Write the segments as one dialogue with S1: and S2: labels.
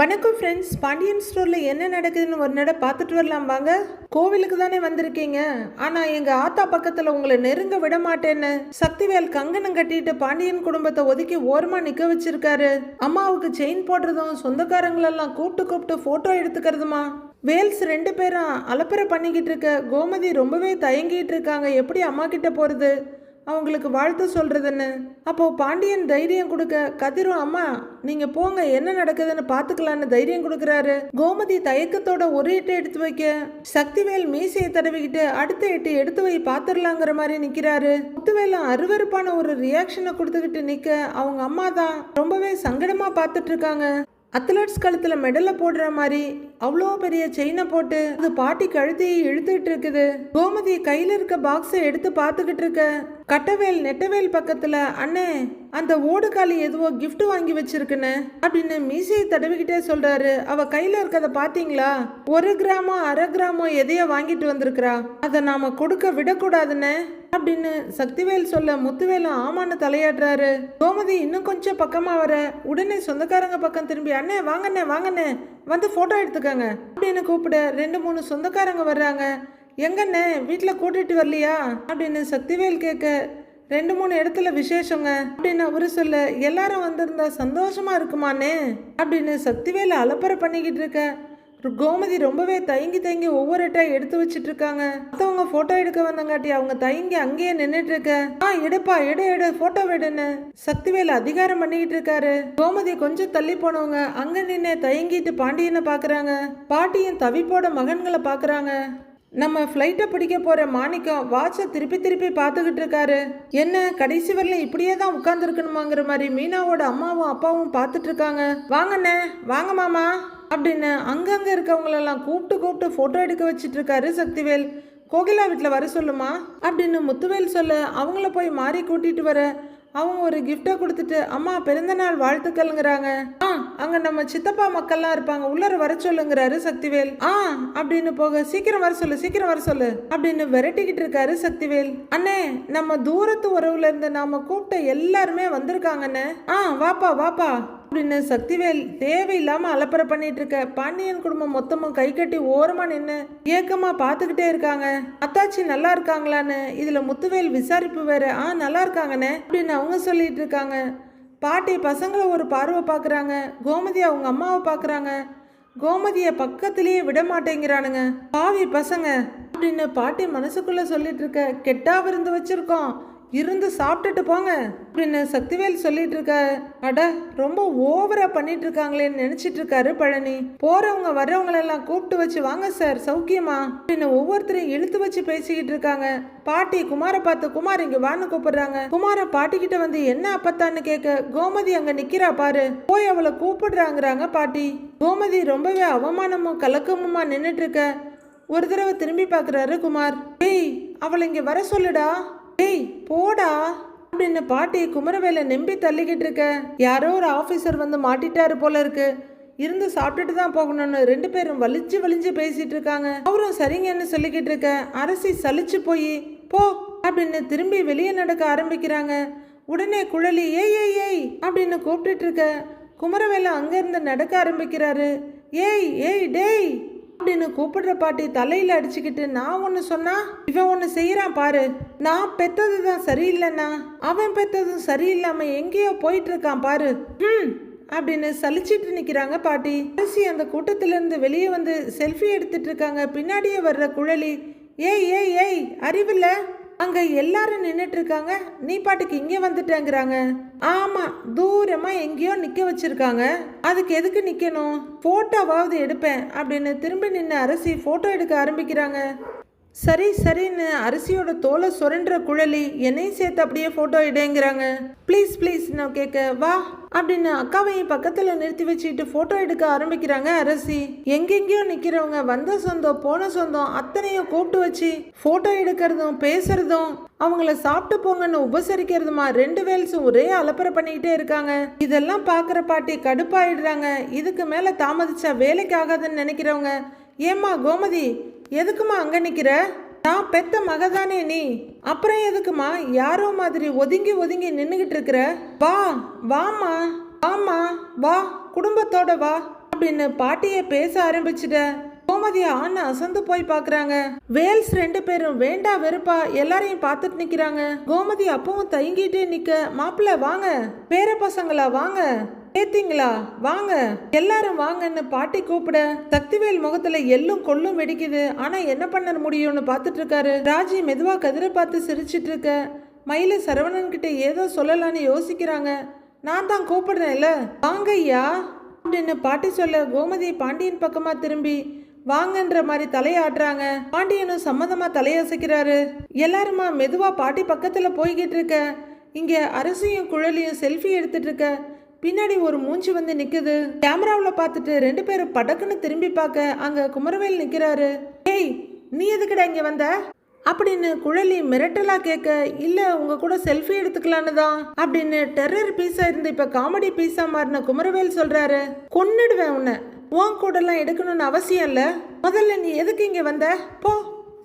S1: வணக்கம் ஃப்ரெண்ட்ஸ் பாண்டியன் ஸ்டோரில் என்ன நடக்குதுன்னு ஒரு நட பார்த்துட்டு வரலாம் வாங்க. கோவிலுக்கு தானே வந்திருக்கீங்க. ஆனால் எங்கள் ஆத்தா பக்கத்தில் உங்களை நெருங்க விட மாட்டேன்னு சக்திவேல் கங்கணம் கட்டிட்டு பாண்டியன் குடும்பத்தை ஒதுக்கி ஓரமாக நிற்க வச்சிருக்காரு. அம்மாவுக்கு செயின் போடுறதும் சொந்தக்காரங்களெல்லாம் கூப்பிட்டு கூப்பிட்டு ஃபோட்டோ எடுத்துக்கிறதுமா? வேல்ஸ் ரெண்டு பேரும் அலப்பறை பண்ணிக்கிட்டு இருக்க கோமதி ரொம்பவே தயங்கிட்டு இருக்காங்க. எப்படி அம்மா கிட்ட போகிறது அவங்களுக்கு வாழ்த்து சொல்கிறதுன்னு அப்போது பாண்டியன் தைரியம் கொடுக்க கதிரும் அம்மா நீங்கள் போங்க என்ன நடக்குதுன்னு பார்த்துக்கலான்னு தைரியம் கொடுக்குறாரு. கோமதி தயக்கத்தோட ஒரு எட்டு எடுத்து வைக்க சக்திவேல் மீசையை தடவிக்கிட்டு அடுத்த எட்டு எடுத்து வை பார்த்துடலாங்கிற மாதிரி நிற்கிறாரு முத்துவேலும் அருவருப்பான ஒரு ரியாக்ஷனை கொடுத்துக்கிட்டு நிற்க அவங்க அம்மா தான் ரொம்பவே சங்கடமாக பார்த்துட்டு இருக்காங்க. அத்லட்ஸ் கழுத்தில் மெடலை போடுற மாதிரி அவ்வளோ பெரிய செயினை போட்டு அது பாட்டி கழுத்தையை இழுத்துட்டு இருக்குது. கோமதி கையில் இருக்க பாக்ஸை எடுத்து பார்த்துக்கிட்டு இருக்க. கட்டவேல் நெட்டவேல் பக்கத்தில் அண்ணே அந்த ஓடுகாலி எதுவோ கிஃப்ட் வாங்கி வச்சிருக்குன்னு அப்படின்னு மீசையை தடவிக்கிட்டே சொல்றாரு. அவ கையில இருக்கத பாத்தீங்களா ஒரு கிராமோ அரை கிராமோ எதையோ வாங்கிட்டு வந்திருக்கிறா. அதை நாம கொடுக்க விடக்கூடாதுன்னு அப்படின்னு சக்திவேல் சொல்ல முத்துவேலும் ஆமான்னு தலையாடுறாரு கோமதி இன்னும் கொஞ்சம் பக்கமா வர. உடனே சொந்தக்காரங்க பக்கம் திரும்பி அண்ணே வாங்கண்ணே வாங்கண்ணே வந்து போட்டோ எடுத்துக்கங்க அப்படின்னு கூப்பிட ரெண்டு மூணு சொந்தக்காரங்க வர்றாங்க. எங்கண்ணே வீட்டில் கூட்டிட்டு வரலையா? அப்படின்னு சக்திவேல் கேட்க ரெண்டு மூணு இடத்துல விசேஷங்க அப்படின்னு அவரு சொல்ல எல்லாரும் வந்திருந்தா சந்தோஷமா இருக்குமாண்ணே அப்படின்னு சக்திவேல அலப்பறை பண்ணிக்கிட்டு இருக்க. கோமதி ரொம்பவே தயங்கி தயங்கி ஒவ்வொரு அட்டாக எடுத்து வச்சிட்டு இருக்காங்க மற்றவங்க போட்டோ எடுக்க வந்தங்காட்டி அவங்க தயங்கி அங்கேயே நின்றுட்டு இருக்க ஆ எடுப்பா எடு எடு போட்டோ எடுன்னு சக்திவேல் அதிகாரம் பண்ணிக்கிட்டு இருக்காரு கோமதி கொஞ்சம் தள்ளி போனவங்க அங்க நின்று தயங்கிட்டு பாண்டியனை பாக்குறாங்க. பாட்டியும் தவிப்போட மகன்களை பாக்குறாங்க. நம்ம ஃப்ளைட்டை பிடிக்க போற மாணிக்கம் வாட்சை திருப்பி திருப்பி பார்த்துக்கிட்டு இருக்காரு என்ன கடைசி வரல இப்படியே தான் உட்காந்துருக்கணுமாங்கிற மாதிரி மீனாவோட அம்மாவும் அப்பாவும் பார்த்துட்டு இருக்காங்க வாங்கண்ணே வாங்க மாமா. அப்படின்னு அங்கங்கே இருக்கவங்களெல்லாம் கூப்பிட்டு கூப்பிட்டு ஃபோட்டோ எடுக்க வச்சிட்டு இருக்காரு சக்திவேல். கோகிலா வீட்டில் வர சொல்லுமா? அப்படின்னு முத்துவேல் சொல்ல அவங்கள போய் மாறி கூட்டிட்டு வர. அவங்க ஒரு கிஃப்டை கொடுத்துட்டு அம்மா பிறந்தநாள் வாழ்த்துக்கள்ங்கிறாங்க. ஆ அங்கே நம்ம சித்தப்பா மக்கள்லாம் இருப்பாங்க. உள்ளர வர சொல்லுங்கிறாரு சக்திவேல். ஆ அப்படின்னு போக சீக்கிரம் வர சொல்லு சீக்கிரம் வர சொல்லு அப்படின்னு விரட்டிக்கிட்டு இருக்காரு சக்திவேல். அண்ணே நம்ம தூரத்து உறவுல இருந்து நாம கூப்பிட்ட எல்லாருமே வந்திருக்காங்கண்ணே ஆ வாப்பா வாப்பா. அப்படின்னு சக்திவேல் தேவையில்லாம அலப்பற பண்ணிட்டு இருக்க. பாண்டியன் குடும்பம் மொத்தமும் கை கட்டி ஓரமா நின்று ஏக்கமா பார்த்துக்கிட்டே இருக்காங்க. அத்தாச்சி நல்லா இருக்காங்களான்னு இதுல முத்துவேல் விசாரிப்பு வேற. ஆ நல்லா இருக்காங்கண்ணே அப்படின்னு அவங்க சொல்லிட்டு இருக்காங்க. பாட்டி பசங்களை ஒரு பார்வை பார்க்குறாங்க கோமதி அவங்க அம்மாவை பார்க்குறாங்க கோமதியை பக்கத்திலேயே விட மாட்டேங்கிறானுங்க. பாவி பசங்க அப்படின்னு பாட்டி மனசுக்குள்ளே சொல்லிட்டு இருக்க. கெட்டா விருந்து வச்சுருக்கோம். இருந்து சாப்பிட்டுட்டு போங்க. அப்படின்னு சக்திவேல் சொல்லிட்டு இருக்க அட ரொம்ப ஓவரா பண்ணிட்டு இருக்காங்களேன்னு நினைச்சிட்டு இருக்காரு பழனி. போறவங்க வர்றவங்களெல்லாம் கூப்பிட்டு வச்சு வாங்க சார் சௌக்கியமா? அப்படின்னு ஒவ்வொருத்தரையும் இழுத்து வச்சு பேசிக்கிட்டு இருக்காங்க. பாட்டி குமாரை பார்த்து குமார் இங்க வான்னு கூப்பிடுறாங்க. குமார பாட்டி கிட்ட வந்து என்ன அப்பத்தான்னு கேட்க கோமதி அங்க நிக்கிறா பாரு. போய் அவளை கூப்பிடுறாங்கிறாங்க பாட்டி. கோமதி ரொம்பவே அவமானமும் கலக்கமுமா நின்றுட்டு இருக்க. ஒரு தடவை திரும்பி பார்க்குறாரு குமார். டேய் அவளை இங்க வர சொல்லுடா. டேய் போடா. அப்படின்னு பாட்டி குமரவேலை நம்பி தள்ளிக்கிட்டு இருக்க? யாரோ ஒரு ஆஃபீஸர் வந்து மாட்டிட்டாரு போல இருக்கு. இருந்து சாப்பிட்டுட்டு தான் போகணும்னு ரெண்டு பேரும் வலிச்சு வலிஞ்சு பேசிட்டு இருக்காங்க. அவரும் சரிங்கன்னு சொல்லிக்கிட்டு இருக்க. அரசி சலிச்சு போய் போ அப்படின்னு திரும்பி வெளியே நடக்க ஆரம்பிக்கிறாங்க. உடனே குழலி ஏய் ஏய் ஏய் அப்படின்னு கூப்பிட்டுட்டு இருக்க. குமரவேலை அங்கேருந்து நடக்க ஆரம்பிக்கிறாரு. ஏய் ஏய் டேய். அப்படின்னு கூப்பிடுற பாட்டி தலையில அடிச்சுக்கிட்டு நான் ஒன்று சொன்னா இவன் ஒன்று செய்யறான் பாரு. நான் பெத்தது தான் சரியில்லைண்ணா. அவன் பெத்ததும் சரியில்லாம எங்கேயோ போயிட்டு இருக்கான் பாரு. ம் அப்படின்னு சலிச்சிட்டு நிக்கிறாங்க பாட்டி. அரசி அந்த கூட்டத்துல இருந்து வெளியே வந்து செல்ஃபி எடுத்துட்டு இருக்காங்க. பின்னாடியே வர்ற குழலி ஏய் ஏய் ஏய் அறிவில்லை? அங்க எல்லாரும் நின்றுட்டு இருக்காங்க நீ பாட்டுக்கு இங்கே வந்துட்டேங்கிறாங்க. ஆமா தூரமா எங்கேயோ நிக்க வச்சிருக்காங்க. அதுக்கு எதுக்கு நிக்கணும்? போட்டோவாவது எடுப்பேன் அப்படின்னு திரும்பி நின்று அரசி போட்டோ எடுக்க ஆரம்பிக்கிறாங்க. சரி சரின்னு அரிசியோட தோலை சுரண்டுற குழலி என்னையும் சேர்த்து அப்படியே ஃபோட்டோ எடுங்கிறாங்க. ப்ளீஸ் ப்ளீஸ் நான் கேட்க வா அப்படின்னு அக்காவையும் பக்கத்தில் நிறுத்தி வச்சுக்கிட்டு ஃபோட்டோ எடுக்க ஆரம்பிக்கிறாங்க அரசி. எங்கெங்கேயோ நிற்கிறவங்க வந்த சொந்தம் போன சொந்தம் அத்தனையும் கூப்பிட்டு வச்சு ஃபோட்டோ எடுக்கிறதும் பேசுறதும் அவங்கள சாப்பிட்டு போங்கன்னு உபசரிக்கிறதுமா ரெண்டு வேல்ஸும் ஒரே அலப்பறை பண்ணிக்கிட்டே இருக்காங்க. இதெல்லாம் பார்க்குற பாட்டி கடுப்பாயிடுறாங்க. இதுக்கு மேலே தாமதிச்சா வேலைக்கு ஆகாதுன்னு நினைக்கிறவங்க. ஏம்மா கோமதி எதுக்குமா அங்கே நிற்கிற நான் பெத்த மகதானே நீ. அப்புறம் எதுக்குமா? யாரோ மாதிரி ஒதுங்கி ஒதுங்கி நின்றுகிட்டு இருக்கிற? வா வாமா வாமா வா குடும்பத்தோட வா அப்படின்னு பாட்டியை பேச ஆரம்பிச்சிட்ட. கோமதி ஆண் அசந்து போய் பாக்குறாங்க. வேல்ஸ் ரெண்டு பேரும் வேண்டா வெறுப்பா எல்லாரையும் பார்த்துட்டு நிக்கிறாங்க. கோமதி அப்பவும் தயங்கிட்டே நிக்க மாப்பிள்ள வாங்க பேர பசங்களா வாங்க. ஏத்தீங்களா? வாங்க. எல்லாரும் வாங்கன்னு பாட்டி கூப்பிட சக்திவேல் முகத்துல எள்ளும் கொள்ளும் வெடிக்குது. ஆனா என்ன பண்ண முடியும்னு பார்த்துட்டு இருக்காரு ராஜி மெதுவா கதிரை பார்த்து சிரிச்சிட்டு இருக்க மயில சரவணன் கிட்ட ஏதோ சொல்லலான்னு யோசிக்கிறாங்க. நான் தான் கூப்பிடுறேன்ல. வாங்க ஐயா அப்படின்னு பாட்டி சொல்ல கோமதி பாண்டியன் பக்கமா திரும்பி வாங்கன்ற மாதிரி தலையாட்டுறாங்க பாண்டியனும் சம்மதமா தலையசைக்கிறாரு. எல்லாருமா மெதுவா பாட்டி பக்கத்துல போய்கிட்டு இருக்க இங்க அரசியும் குழலியும் செல்ஃபி எடுத்துட்டு இருக்க பின்னாடி ஒரு மூஞ்சி வந்து நிக்குது. கேமராவில் பார்த்துட்டு ரெண்டு பேரும் படக்குன்னு திரும்பி பார்க்க அங்க குமரவேல் நிக்கிறாரு. ஏய் நீ எதுக்கடா இங்க வந்த? அப்படின்னு குழலி மிரட்டலா கேட்க இல்ல உங்க கூட செல்ஃபி எடுத்துக்கலான்னு தான் அப்படின்னு டெரர் பீஸா இருந்து இப்ப காமெடி பீஸா மாறின குமரவேல் சொல்றாரு. கொன்னுடுவேன் உன்னை. உன் கூடலாம் எடுக்கணும்னு அவசியம் இல்ல. முதல்ல நீ எதுக்கு இங்க வந்த? போ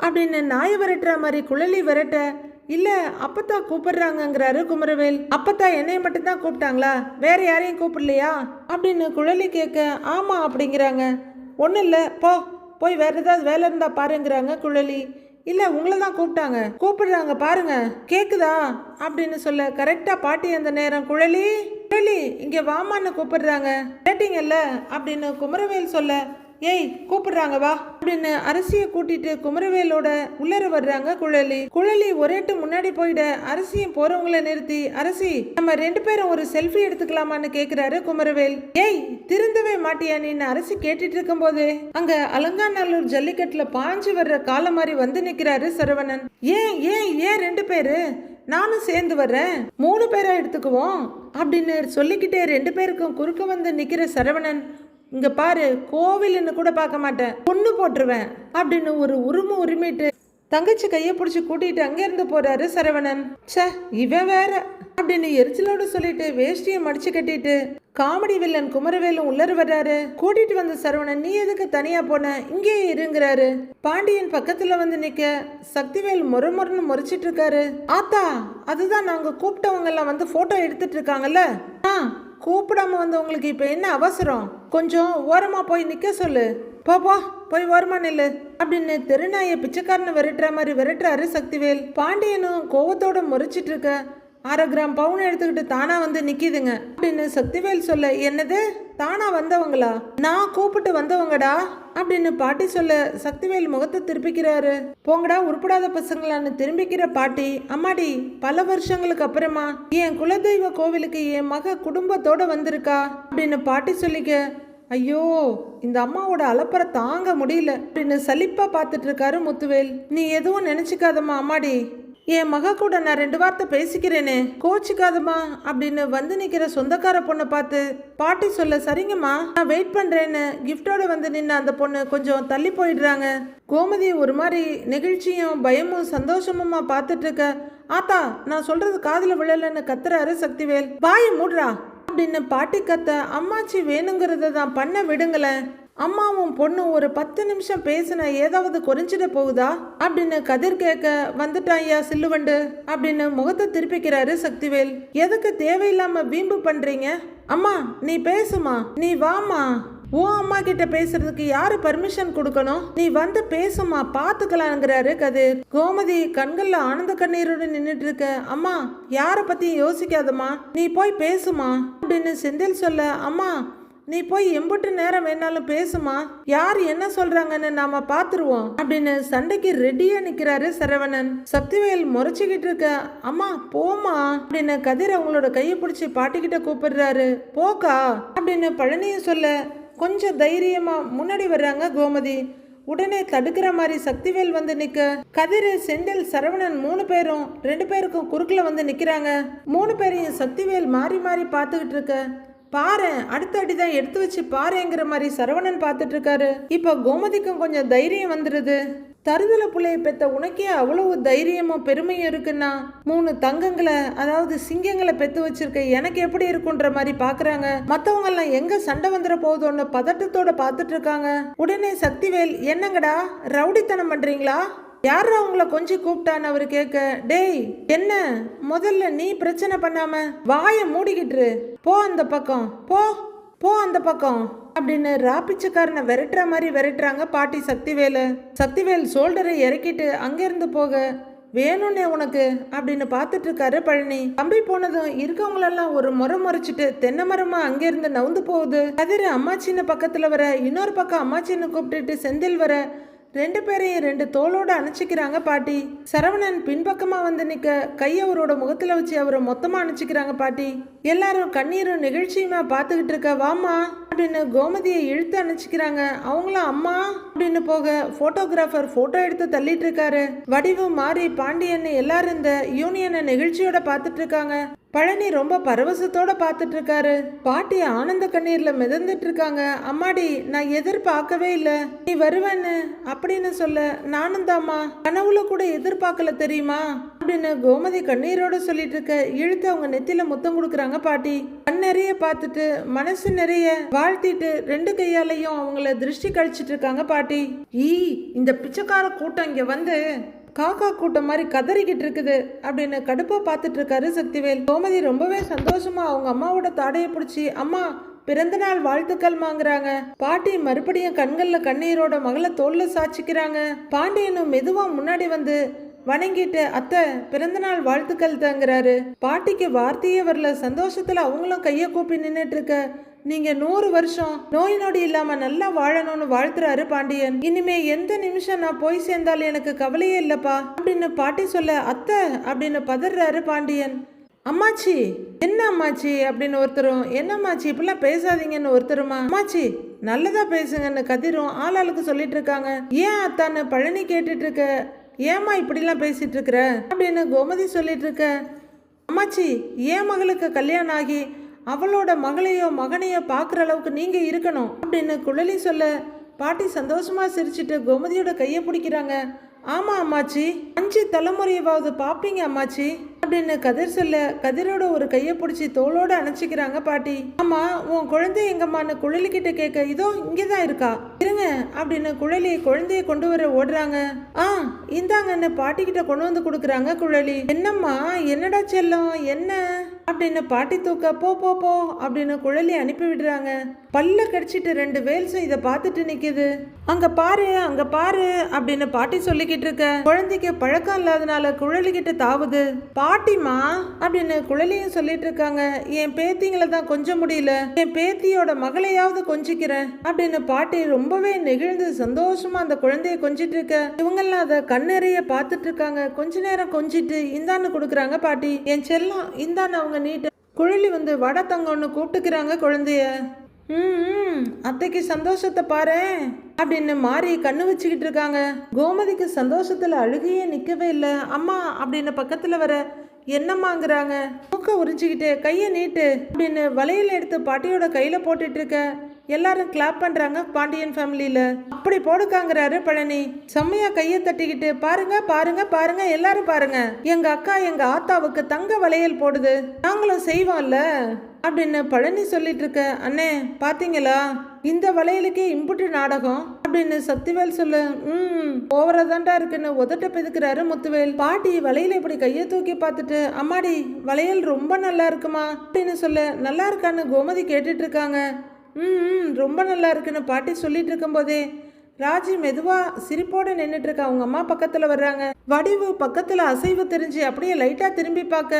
S1: அப்படின்னு நாயை விரட்டுற மாதிரி குழலி விரட்ட இல்ல அப்பத்தா கூப்பிடுறாங்கங்கிறாரு குமரவேல். அப்பத்தா என்னைய மட்டும்தான் கூப்பிட்டாங்களா? வேற யாரையும் கூப்பிடலையா? அப்படின்னு குழலி கேட்க ஆமா அப்படிங்கிறாங்க. ஒன்றும் இல்லை போ போய் வேற ஏதாவது வேலை இருந்தா பாருங்கிறாங்க குழலி. இல்ல உங்களை தான் கூப்பிட்டாங்க. கூப்பிடுறாங்க பாருங்க கேக்குதா? அப்படின்னு சொல்ல கரெக்டா பாட்டி அந்த நேரம் குழலி குழலி இங்க வாமான்னு கூப்பிடுறாங்க. கேட்டீங்கல்ல? அப்படின்னு குமரவேல் சொல்ல ஏய் கூப்பிடுறாங்க வா. அப்படின்னு அரசியை கூட்டிட்டு குமரவேலோட உள்ளர வர்றாங்க குழலி. குழலி ஒரேட்டு முன்னாடி போயிட. அரசியும் போறவங்கள நிறுத்தி அரசி நம்ம ரெண்டு பேரும் ஒரு செல்ஃபி எடுத்துக்கலாமான்னு கேக்குறாரு குமரவேல். ஏய் திருந்தவே மாட்டியா நீன்னு அரசி கேட்டுட்டு இருக்கும்போது அங்க அலங்காநல்லூர் ஜல்லிக்கட்டுல பாஞ்சு வர்ற கால மாதிரி வந்து நிக்கிறாரு சரவணன். ஏன் ஏன் ஏன் ரெண்டு பேரு? நானும் சேர்ந்து வர்றேன். மூணு பேரா எடுத்துக்குவோம்? அப்படின்னு சொல்லிக்கிட்டே ரெண்டு பேருக்கும் குறுக்க வந்து நிக்கிற சரவணன் இங்க பாரு கோவில்னு கூட பார்க்க மாட்டேன். பொண்ணு போட்டுருவேன் அப்படின்னு ஒரு உருமு உரிமிட்டு தங்கச்சி கையை பிடிச்சி கூட்டிட்டு அங்கேருந்து போறாரு சரவணன். ச்சே இவன் வேற அப்படின்னு எரிச்சலோடு சொல்லிட்டு வேஷ்டியை மடிச்சு கட்டிட்டு காமெடி வில்லன் குமரவேலும் உள்ளர வர்றாரு. கூட்டிட்டு வந்த சரவணன் நீ எதுக்கு தனியா போன? இங்கே இருங்கிறாரு. பாண்டியன் பக்கத்துல வந்து நிக்க சக்திவேல் மொறு மொறுன்னு முறைச்சிட்டு இருக்காரு. ஆத்தா அதுதான் நாங்க கூப்பிட்டவங்க எல்லாம் வந்து போட்டோ எடுத்துட்டு இருக்காங்கல்ல? ஆ கூப்பிடாம வந்தவங்களுக்கு இப்போ என்ன அவசரம்? கொஞ்சம் ஓரமாக போய் நிற்க சொல்லு. போ போய் ஓரமா நில்லு. அப்படின்னு தெருநாயை பிச்சைக்காரனை விரட்டுற மாதிரி விரட்டுறாரு சக்திவேல். பாண்டியனும் கோவத்தோட முறைச்சிட்டு இருக்க. அரை கிராம் பவுன் எடுத்துக்கிட்டு தானா வந்து நிக்கிதுங்க. அப்படின்னு சக்திவேல் சொல்ல என்னது? தானா வந்தவங்களா? நான் கூப்பிட்டு வந்தவங்கடா அப்படின்னு பாட்டி சொல்ல சக்திவேல் முகத்தை திருப்பிக்கிறாரு. போங்கடா உருப்படாத பசங்களான்னு திரும்பிக்கிற பாட்டி அம்மாடி பல வருஷங்களுக்கு அப்புறமா என் குலதெய்வ கோவிலுக்கு என் மக குடும்பத்தோட வந்திருக்கா அப்படின்னு பாட்டி சொல்லிக்க ஐயோ இந்த அம்மாவோட அலப்பறை தாங்க முடியல அப்படின்னு சலிப்பா பார்த்துட்டு இருக்காரு முத்துவேல். நீ எதுவும் நினைச்சுக்காதம்மா அம்மாடி. என் மக கூட நான் ரெண்டு வார்த்தை பேசிக்கிறேனே. கோச்சிக்காதம்மா அப்படின்னு வந்து நிற்கிற சொந்தக்கார பொண்ணை பார்த்து பாட்டி சொல்ல சரிங்கம்மா நான் வெயிட் பண்ணுறேன்னு கிஃப்டோடு வந்து நின்று அந்த பொண்ணு கொஞ்சம் தள்ளி போயிடுறாங்க. கோமதி ஒரு மாதிரி நெகிழ்ச்சியும் பயமும் சந்தோஷமுமா பார்த்துட்டு இருக்க ஆத்தா நான் சொல்றது காதில் விழலன்னு கத்துறாரு சக்திவேல் பாய் மூடுறா. அப்படின்னு பாட்டி கத்த அம்மாச்சி வேணுங்கிறத தான் பண்ண விடுங்களேன். அம்மாவும் பொண்ணும் ஒரு பத்து நிமிஷம் பேசின ஏதாவது குறைஞ்சிட போகுதா? அப்படின்னு கதிர் கேட்க வந்துட்டான் ஐயா சில்லுவண்டு அப்படின்னு முகத்தை திருப்பிக்கிறாரு சக்திவேல். எதுக்கு தேவையில்லாம வீம்பு பண்றீங்க? அம்மா நீ பேசுமா நீ வாமா ஓ அம்மா கிட்ட பேசுறதுக்கு யாரு பர்மிஷன் கொடுக்கணும்? நீ வந்து பேசுமா பாத்துக்கலாங்கிறாரு கதிர். கோமதி கண்கள்ல ஆனந்த கண்ணீரோட நின்னுட்டு இருக்க அம்மா யார பத்தியும் யோசிக்காதம்மா நீ போய் பேசுமா அப்படின்னு செந்தில் சொல்ல அம்மா நீ போய் எம்புட்டு நேரம் வேணாலும் பேசுமா? யார் என்ன சொல்றாங்கன்னு நாம பாத்துருவோம். அப்படின்னு சண்டைக்கு ரெடியா நிக்கிறாரு சரவணன். சக்திவேல் முறைச்சுக்கிட்டு இருக்க அம்மா போமா அப்படின்னு கதிர் அவங்களோட கையை பிடிச்சி பாட்டிக்கிட்ட கூப்பிடுறாரு. போக்கா அப்படின்னு பழனியும் சொல்ல கொஞ்சம் தைரியமா முன்னாடி வர்றாங்க கோமதி. உடனே தடுக்கிற மாதிரி சக்திவேல் வந்து நிக்க. கதிர் செந்தில் சரவணன் மூணு பேரும் ரெண்டு பேருக்கும் குறுக்கில் வந்து நிக்கிறாங்க. மூணு பேரையும் சக்திவேல் மாறி மாறி பார்த்துக்கிட்டு இருக்க. பாரு அடுத்த அடி தான் எடுத்து வச்சு பாருங்கிற மாதிரி சரவணன் பார்த்துட்டு இருக்காரு இப்போ கோமதிக்கும் கொஞ்சம் தைரியம் வந்துடுது தருதல புள்ளைய பெத்த உனக்கே அவ்வளவு தைரியமும் பெருமையும் இருக்குன்னா மூணு தங்கங்களை அதாவது சிங்கங்களை பெத்து வச்சிருக்க எனக்கு எப்படி இருக்குன்ற மாதிரி பாக்குறாங்க. மத்தவங்க எல்லாம் எங்க சண்டை வந்துட போகுதோன்னு பதட்டத்தோட பாத்துட்டு இருக்காங்க உடனே சக்திவேல் என்னங்கடா ரவுடித்தனம் பண்றீங்களா? யார் அவங்கள கொஞ்சம் கூப்பிட்டான்னு அவர் கேட்க டேய் என்ன? முதல்ல நீ பிரச்சனை பண்ணாம வாயை மூடிக்கிட்டு போ அந்த பக்கம். போ போ அந்த பக்கம். அப்படின்னு ராப்பிச்சக்காரனை விரட்டுற மாதிரி விரட்டுறாங்க பாட்டி சக்திவேலு. சக்திவேல் சோல்டரை இறக்கிட்டு அங்கேருந்து போக. வேணும்னே உனக்கு அப்படின்னு பார்த்துட்டு இருக்காரு பழனி. தம்பி போனதும் இருக்கவங்களெல்லாம் ஒரு முறை முறைச்சிட்டு தென்னை மரமா அங்கேருந்து நவுந்து போகுது? கதிர் அம்மாச்சின்னு பக்கத்தில் வர இன்னொரு பக்கம் அம்மாச்சின்னு கூப்பிட்டுட்டு செந்தில் வர ரெண்டு பேரையும் ரெண்டு தோளோடு அணைச்சிக்கிறாங்க பாட்டி. சரவணன் பின்பக்கமாக வந்து நிற்க கை அவரோட முகத்தில் வச்சு அவரை மொத்தமாக அணைச்சிக்கிறாங்க பாட்டி. எல்லாரும் கண்ணீரும் நிகழ்ச்சியுமா பார்த்துக்கிட்டு இருக்க வாமா அப்படின்னு கோமதியை இழுத்து அணைச்சிக்கிறாங்க. அவங்களும் அம்மா அப்படின்னு போக போட்டோகிராஃபர் போட்டோ எடுத்து தள்ளிட்டு இருக்காரு. வடிவு மாறி பாண்டியன் எல்லாரும் இந்த யூனியனை நிகழ்ச்சியோட பார்த்துட்டு இருக்காங்க. பழனி ரொம்ப பரவசத்தோட பார்த்துட்டு இருக்காரு பாட்டி ஆனந்த கண்ணீர்ல மிதந்துட்டு இருக்காங்க அம்மாடி நான் எதிர்பார்க்கவே இல்லை. நீ வருவேன்னு அப்படின்னு சொல்ல நானும் தாம்மா. கனவுல கூட எதிர்பார்க்கல தெரியுமா? அப்படின்னு கோமதி கண்ணீரோட சொல்லிட்டு இருக்க இழுத்து அவங்க நெத்தில முத்தம் கொடுக்குறாங்க பாட்டி. கண் நிறைய பார்த்துட்டு மனசு நிறைய வாழ்த்திட்டு ரெண்டு கையாலையும் அவங்கள திருஷ்டி கழிச்சிட்டு இருக்காங்க பாட்டி. ஈ இந்த பிச்சைக்கார கூட்டம் இங்க வந்து காக்கா கூட்டம் மாதிரி கதறிக்கிட்டு இருக்குது அப்படின்னு கடுப்பாக பார்த்துட்டு இருக்காரு சக்திவேல். கோமதி ரொம்பவே சந்தோஷமா அவங்க அம்மாவோட தாடையை பிடிச்சி அம்மா பிறந்த நாள் வாழ்த்துக்கள் வாங்குறாங்க. பாட்டி மறுபடியும் கண்கள்ல கண்ணீரோட மகளை தோல்ல சாச்சிக்கிறாங்க பாண்டியனும் மெதுவா முன்னாடி வந்து வணங்கிட்டு அத்தை பிறந்தநாள் வாழ்த்துக்கள் தங்குறாரு. பாட்டிக்கு வார்த்தையே வரல. சந்தோஷத்துல அவங்களும் கையை கூப்பி நின்றுட்டு இருக்க. நீங்க நூறு வருஷம் நோய் நொடி இல்லாம நல்லா வாழணும்னு வாழ்த்துறாரு பாண்டியன். இனிமே எந்த நிமிஷம் நான் போய் சேர்ந்தாலும் எனக்கு கவலையே இல்லப்பா அப்படின்னு பாட்டி சொல்ல அத்தை அப்படின்னு பதறாரு பாண்டியன். அம்மாச்சி என்ன அம்மாச்சி? அப்படின்னு ஒருத்தரும் என்னம்மாச்சி இப்படிலாம் பேசாதீங்கன்னு ஒருத்தருமா? அம்மாச்சி நல்லதா பேசுங்கன்னு கதிரும் ஆளாளுக்கு சொல்லிட்டு இருக்காங்க. ஏன் அத்தான்னு பழனி கேட்டுட்டு இருக்க? ஏம்மா இப்படிலாம் பேசிட்டு இருக்கிற? அப்படின்னு கோமதி சொல்லிட்டு இருக்க. அம்மாச்சி ஏன் மகளுக்கு கல்யாணம் ஆகி அவளோட மகளையோ மகனையோ பார்க்குற அளவுக்கு நீங்கள் இருக்கணும். அப்படின்னு குழலி சொல்ல பாட்டி சந்தோஷமாக சிரிச்சிட்டு கோமதியோட கையை பிடிக்கிறாங்க. ஆமாம் அம்மாச்சி. அஞ்சு தலைமுறையாவது பார்ப்பீங்க அம்மாச்சி. அப்படின்னு கதிர் சொல்ல கதிரோட ஒரு கையை பிடிச்சி தோளோட அணைச்சிக்கிறாங்க பாட்டி. ஆமா உன் குழந்தை எங்கம்மான்னு குழலி கிட்ட கேட்க இதோ இங்கதான் இருக்கா. இருங்க அப்படின்னு குழலி குழந்தைய கொண்டு வர ஓடுறாங்க. ஆ இந்தாங்கன்னு பாட்டி கிட்ட கொண்டு வந்து கொடுக்குறாங்க குழலி. என்னம்மா என்னடா செல்லம் என்ன? அப்படின்னு பாட்டி தூக்க போ போ போ அப்படின்னு குழலி அனுப்பி விடுறாங்க. பல்ல கடிச்சிட்டு ரெண்டு வேல்ஸும் இதை பார்த்துட்டு நிற்கிது அங்கே பாரு அங்கே பாரு அப்படின்னு பாட்டி சொல்லிக்கிட்டு இருக்க. குழந்தைக்கு பழக்கம் இல்லாதனால குழலிக்கிட்ட தாவுது. பாட்டிமா அப்படின்னு குழலியும் சொல்லிட்டு இருக்காங்க. என் பேத்திங்களை தான் கொஞ்சம் முடியல. என் பேத்தியோட மகளையாவது கொஞ்சிக்கிறேன் அப்படின்னு பாட்டி ரொம்பவே நெகிழ்ந்து சந்தோஷமா அந்த குழந்தைய கொஞ்சிட்டு இருக்க. இவங்கெல்லாம் அதை கண்ணெறைய பார்த்துட்டு இருக்காங்க. கொஞ்ச நேரம் கொஞ்சிட்டு இந்தான்னு கொடுக்குறாங்க பாட்டி. என் செல்லம் இந்தான்னு அவங்க நீட்டு. குழலி வந்து வட தங்கம்னு கூப்பிட்டுக்கிறாங்க குழந்தைய. ம் அத்தைக்கு சந்தோஷத்தை பாரு. அப்படின்னு மாறி கண்ணு வச்சுக்கிட்டு இருக்காங்க. கோமதிக்கு சந்தோஷத்துல அழுகையே நிக்கவே இல்லை. அம்மா அப்படின்னு பக்கத்துல வர என்னம்மாங்கிறாங்க. மூக்க உறிஞ்சிக்கிட்டு கையை நீட்டு அப்படின்னு வளையல் எடுத்து பாட்டியோட கையில போட்டுட்டு இருக்க. எல்லாரும் கிளாப் பண்றாங்க பாண்டியன் ஃபேமிலியில அப்படி போடுக்காங்கிறாரு பழனி. செம்மையா கையை தட்டிக்கிட்டு பாருங்க பாருங்க பாருங்க எல்லாரும் பாருங்க. எங்க அக்கா எங்க ஆத்தாவுக்கு தங்க வளையல் போடுது. நாங்களும் செய்வோம்ல. அப்படின்னு பழனி சொல்லிட்டு இருக்க அண்ணே பாத்தீங்களா? இந்த வளையலுக்கே இம்புட்டு நாடகம். அப்படின்னு சக்திவேல் சொல்ல ம் ஓவரா தாண்டா இருக்குன்னு உதட்ட பெதுக்கிறாரு முத்துவேல். பாட்டி வளையல இப்படி கையை தூக்கி பார்த்துட்டு அம்மாடி வளையல் ரொம்ப நல்லா இருக்குமா? அப்படின்னு சொல்ல நல்லா இருக்கான்னு கோமதி கேட்டுட்டு இருக்காங்க. ம் ம், ரொம்ப நல்லா இருக்குன்னு பாட்டி சொல்லிட்டு இருக்கும்போதே ராஜி மெதுவா சிரிப்போட நின்றுட்டு இருக்கா. அவங்க அம்மா பக்கத்துல வர்றாங்க. வடிவு பக்கத்துல அசைவு தெரிஞ்சு அப்படியே லைட்டா திரும்பி பார்க்க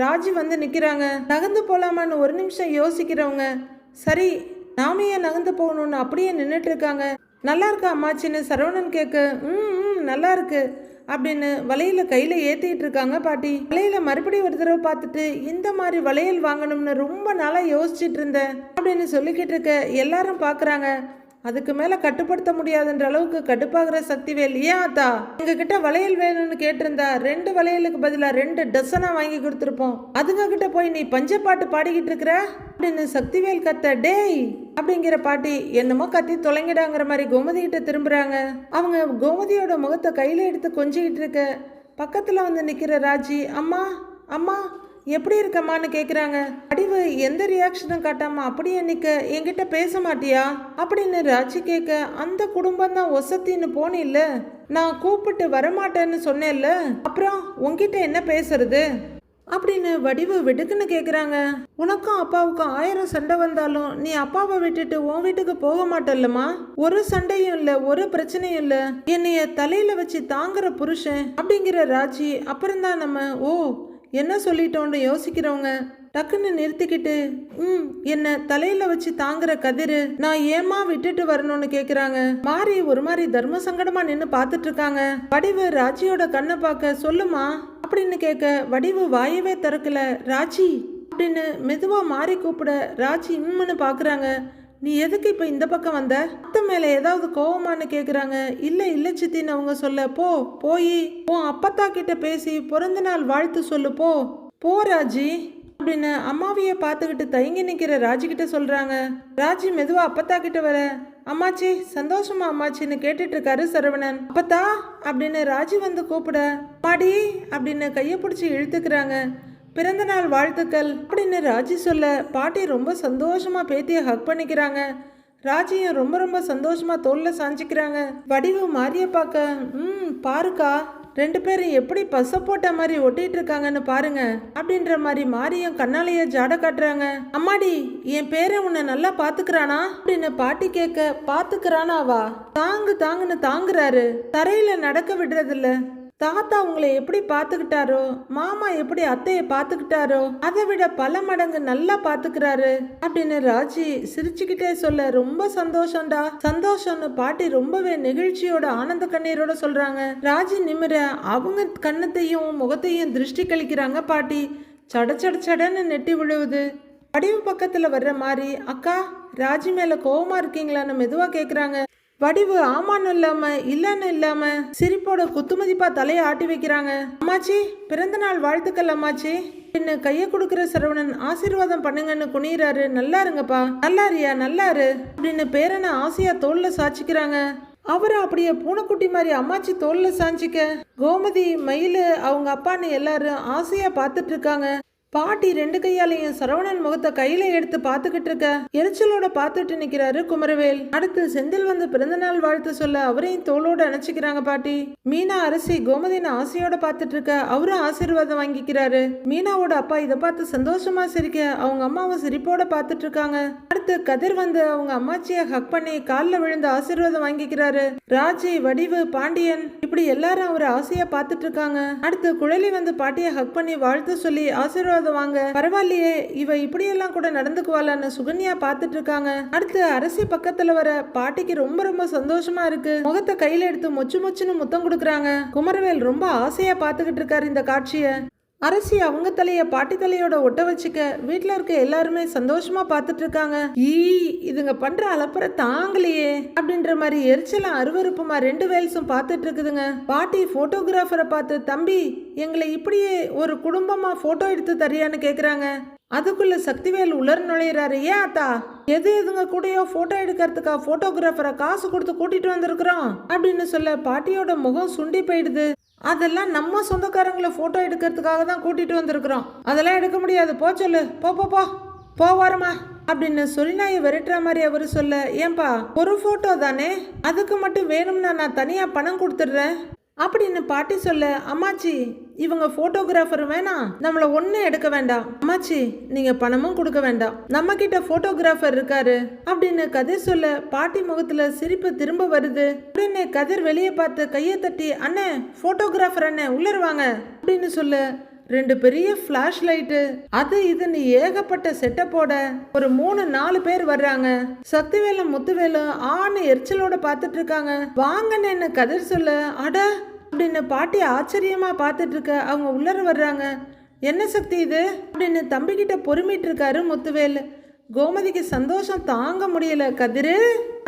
S1: ராஜி வந்து நிற்கிறாங்க நகர்ந்து போகலாமான்னு ஒரு நிமிஷம் யோசிக்கிறவங்க. சரி நாம ஏன் நகர்ந்து போகணும்னு அப்படியே நின்றுட்டு இருக்காங்க. நல்லா இருக்கா அம்மாச்சின்னு சரவணன் கேட்க ம் ம் நல்லா இருக்கு அப்படின்னு வளையல கையில ஏத்திட்டு இருக்காங்க பாட்டி. வளையல மறுபடியும் ஒரு தடவை பார்த்துட்டு இந்த மாதிரி வளையல் வாங்கணும்னு ரொம்ப நாளா யோசிச்சிட்டு இருந்தேன் அப்படின்னு சொல்லிக்கிட்டு இருக்க எல்லாரும் பாக்குறாங்க. அதுக்கு மேல கட்டுப்படுத்த முடியாதுன்ற அளவுக்கு கடுப்பாகிற சக்திவேல் ஏன் ஆத்தா? எங்ககிட்ட வளையல் வேணும்னு கேட்டிருந்தா ரெண்டு வளையலுக்கு பதிலா ரெண்டு டசனா வாங்கி கொடுத்துருப்போம். அதுங்க கிட்ட போய் நீ பஞ்ச பாட்டு பாடிக்கிட்டு இருக்கிற? அப்படின்னு சக்திவேல் கத்த டேய்! அப்படிங்கிற பாட்டி என்னமோ கத்தி தொலைங்கிடாங்கிற மாதிரி கோமதி கிட்ட திரும்புறாங்க. அவங்க கோமதியோட முகத்தை கையில எடுத்து கொஞ்சிக்கிட்டு இருக்க. பக்கத்துல வந்து நிக்கிற ராஜி அம்மா அம்மா! எப்படி இருக்கம்மான்னு கேட்குறாங்க அடிவு எந்த ரியாக்ஷனும் காட்டாமல் அப்படியே நிற்க என்கிட்ட பேச மாட்டியா? அப்படின்னு ராஜி கேட்க அந்த குடும்பம் தான் ஒசத்தின்னு போனில்ல. நான் கூப்பிட்டு வரமாட்டேன்னு சொன்னேன்ல அப்புறம் உங்ககிட்ட என்ன பேசுறது? அப்படின்னு வடிவு வெடுக்குன்னு கேட்குறாங்க உனக்கும் அப்பாவுக்கும் ஆயிரம் சண்டை வந்தாலும் நீ அப்பாவை விட்டுட்டு உன் வீட்டுக்கு போக மாட்டல்லம்மா. ஒரு சண்டையும் இல்லை ஒரு பிரச்சனையும் இல்லை. என்னைய தலையில வச்சு தாங்குற புருஷன் அப்படிங்கிற ராஜி அப்புறம்தான் நம்ம ஓ என்ன சொல்லிட்டோன்னு யோசிக்கிறவங்க டக்குன்னு நிறுத்திக்கிட்டு ம் என்ன தலையில வச்சு தாங்குற கதிரு நான் ஏமா விட்டுட்டு வரணும்னு கேக்குறாங்க? மாறி ஒரு மாதிரி தர்ம சங்கடமா நின்னு பாத்துட்டு இருக்காங்க வடிவு ராஜியோட கண்ணை பார்க்க சொல்லுமா அப்படின்னு கேட்க வடிவு வாயவே திறக்கல ராஜி அப்படின்னு மெதுவா மாறி கூப்பிட ராஜி இம்முன்னு பாக்குறாங்க. நீ எதுக்கு இப்போ இந்த பக்கம் வந்த? அத்தை மேலே ஏதாவது கோவமான்னு கேட்குறாங்க இல்லை இல்லை சித்தின்னு அவங்க சொல்ல. போ போய். உன் அப்பத்தா கிட்ட பேசி பிறந்த நாள் வாழ்த்து சொல்லு போ. போ ராஜி. அப்படின்னு அம்மாவியை பார்த்துக்கிட்டு தயங்கி நிற்கிற ராஜி கிட்ட சொல்கிறாங்க ராஜி மெதுவாக அப்பத்தா கிட்ட வர. அம்மாச்சி சந்தோஷமா அம்மாச்சின்னு கேட்டுட்டு இருக்காரு சரவணன். அப்பத்தா அப்படின்னு ராஜி வந்து கூப்பிட. பாடி அப்படின்னு கையை பிடிச்சி இழுத்துக்கிறாங்க. பிறந்த நாள் வாழ்த்துக்கள் அப்படின்னு ராஜி சொல்ல பாட்டி ரொம்ப சந்தோஷமா பேத்தியை ஹக் பண்ணிக்கிறாங்க. ராஜியும் ரொம்ப ரொம்ப சந்தோஷமா தோல்ல சாஞ்சிக்கிறாங்க. வடிவு மாறிய பார்க்க ம் பாருக்கா ரெண்டு பேரும் எப்படி பச போட்ட மாதிரி ஒட்டிட்டு இருக்காங்கன்னு பாருங்க அப்படின்ற மாதிரி மாரியும் கண்ணாலேயே ஜாட காட்டுறாங்க. அம்மாடி என் பேரை உன்னை நல்லா பாத்துக்கிறானா? அப்படின்னு பாட்டி கேட்க பாத்துக்கிறானாவா? தாங்கு தாங்குன்னு தாங்குறாரு. தரையில நடக்க விடுறதில்ல. தாத்தா உங்களை எப்படி பார்த்துக்கிட்டாரோ மாமா எப்படி அத்தையை பார்த்துக்கிட்டாரோ அதை விட பல மடங்கு நல்லா பார்த்துக்கிறாரு அப்படின்னு ராஜி சிரிச்சுக்கிட்டே சொல்ல ரொம்ப சந்தோஷம்டா. சந்தோஷம்னு பாட்டி ரொம்பவே நெகிழ்ச்சியோட ஆனந்த கண்ணீரோட சொல்றாங்க. ராஜி நிமிர அவங்க கண்ணத்தையும் முகத்தையும் திருஷ்டி கழிக்கிறாங்க பாட்டி. சட சட சடன்னு நெட்டி விழுவுது. படிவு பக்கத்துல வர்ற மாதிரி அக்கா ராஜி மேல கோவமா இருக்கீங்களான்னு மெதுவா கேக்குறாங்க. வடிவு ஆமான்னு இல்லாம இல்லைன்னு இல்லாம சிரிப்போட குத்துமதிப்பா தலையை ஆட்டி வைக்கிறாங்க. அம்மாச்சி பிறந்த நாள் வாழ்த்துக்கள் அம்மாச்சி. என்ன கையை கொடுக்குற சரவணன் ஆசீர்வாதம் பண்ணுங்கன்னு குனியிறாரு. நல்லா இருங்கப்பா. நல்லா இருயா நல்லா இரு. அப்படின்னு பேரனை ஆசையா தோல்ல சாச்சிக்கிறாங்க அவரை அப்படியே பூனைக்குட்டி மாதிரி அம்மாச்சி தோல்ல சாஞ்சிக்க கோமதி மயில் அவங்க அப்பான்னு எல்லாரும் ஆசையா பார்த்துட்டு இருக்காங்க. பாட்டி ரெண்டு கையாலையும் சரவணன் முகத்தை கையில எடுத்து பார்த்துக்கிட்டு இருக்க. எரிச்சலோட பார்த்துட்டு நிக்கிறாரு குமரவேல். அடுத்து செந்தில் வந்து பிறந்தநாள் வாழ்த்து சொல்ல அவரையும் தோளோட அணைச்சிக்கிறாங்க பாட்டி. மீனா அரசி கோமதின ஆசையோட பாத்துட்டு இருக்க. அவரும் ஆசீர்வாதம் வாங்கிக்கிறாரு. மீனாவோட அப்பா இதை பார்த்து சந்தோஷமா சிரிக்க அவங்க அம்மாவும் சிரிப்போட பாத்துட்டு இருக்காங்க. பார்த்து கதிர் வந்து அவங்க அம்மாச்சியை ஹக் பண்ணி காலில் விழுந்து ஆசீர்வாதம் வாங்கிக்கிறாரு. ராஜி வடிவு பாண்டியன் இப்படி எல்லாரும் அவரை ஆசையா பார்த்துட்டு இருக்காங்க. அடுத்து குழலி வந்து பாட்டியை ஹக் பண்ணி வாழ்த்து சொல்லி ஆசீர்வாதம் வாங்க. பரவாயில்லையே இவ இப்படியெல்லாம் கூட நடந்துக்குவாளான்னு சுகன்யா பார்த்துட்டு இருக்காங்க. அடுத்து அரசி பக்கத்துல வர பாட்டிக்கு ரொம்ப ரொம்ப சந்தோஷமா இருக்கு. முகத்தை கையில எடுத்து மொச்சு மொச்சுன்னு முத்தம் கொடுக்குறாங்க. குமரவேல் ரொம்ப ஆசையா பார்த்துக்கிட்டு இருக்காரு இந்த காட்சியை. அரசி அவங்க தலைய பாட்டி தலையோட ஒட்ட வச்சுக்க வீட்டுல இருக்க எல்லாருமே சந்தோஷமா பார்த்துட்டு இருக்காங்க ஈ இதுங்க பண்ற அலப்பற தாங்கலையே அப்படின்ற மாதிரி எரிச்சலாம் அருவருப்புமா ரெண்டு வேல்ஸும் பார்த்துட்டு இருக்குதுங்க பாட்டி போட்டோகிராஃபரை பார்த்து தம்பி எங்களை இப்படியே ஒரு குடும்பமா போட்டோ எடுத்து தரியான்னு கேக்குறாங்க. அதுக்குள்ள சக்திவேல் உலர் நுழையிறாரு. ஏன் அத்தா எது எதுங்க கூடயோ போட்டோ எடுக்கிறதுக்கா போட்டோகிராஃபரை காசு கொடுத்து கூட்டிட்டு வந்திருக்கிறோம்? அப்படின்னு சொல்ல பாட்டியோட முகம் சுண்டி போயிடுது. அதெல்லாம் நம்ம சொந்தக்காரங்களை ஃபோட்டோ எடுக்கிறதுக்காக தான் கூட்டிட்டு வந்திருக்கிறோம். அதெல்லாம் எடுக்க முடியாது. போ சொல்லு. போ போ போ. போ அப்படின்னு அப்படின்னு நான் விரட்டுற மாதிரி அவர் சொல்ல ஏன்பா ஒரு போட்டோ தானே? அதுக்கு மட்டும் வேணும்னா நான் தனியா பணம் கொடுத்துட்றேன். அப்படின்னு பாட்டி சொல்ல அம்மாச்சி இவங்க போட்டோகிராஃபர் வேணாம் நம்மள ஒன்னும் எடுக்க வேண்டாம். அம்மாச்சி நீங்க பணமும் கொடுக்க வேண்டாம். நம்ம கிட்ட போட்டோகிராஃபர் இருக்காரு. அப்படின்னு கதிர் சொல்ல பாட்டி முகத்துல சிரிப்பு திரும்ப வருது. உடனே கதிர் வெளியே பார்த்து கையை தட்டி அண்ணே போட்டோகிராஃபர் அண்ணே உள்ளருவாங்க. அப்படின்னு சொல்ல ரெண்டு பெரிய ஃப்ளாஷ் லைட்டு அது இதுன்னு ஏகப்பட்ட செட்டப்போட ஒரு மூணு நாலு பேர் வர்றாங்க. சக்திவேலும் முத்துவேலும் ஆணு எரிச்சலோட பார்த்துட்டு இருக்காங்க. வாங்கன்னு கதிர் சொல்ல அட அப்படின்னு பாட்டி ஆச்சரியமாக பார்த்துட்டு இருக்க. அவங்க உள்ளர வர்றாங்க. என்ன சக்தி இது? அப்படின்னு தம்பிக்கிட்ட பொறுமிட்டு இருக்காரு முத்துவேல். கோமதிக்கு சந்தோஷம் தாங்க முடியல. கதிரு!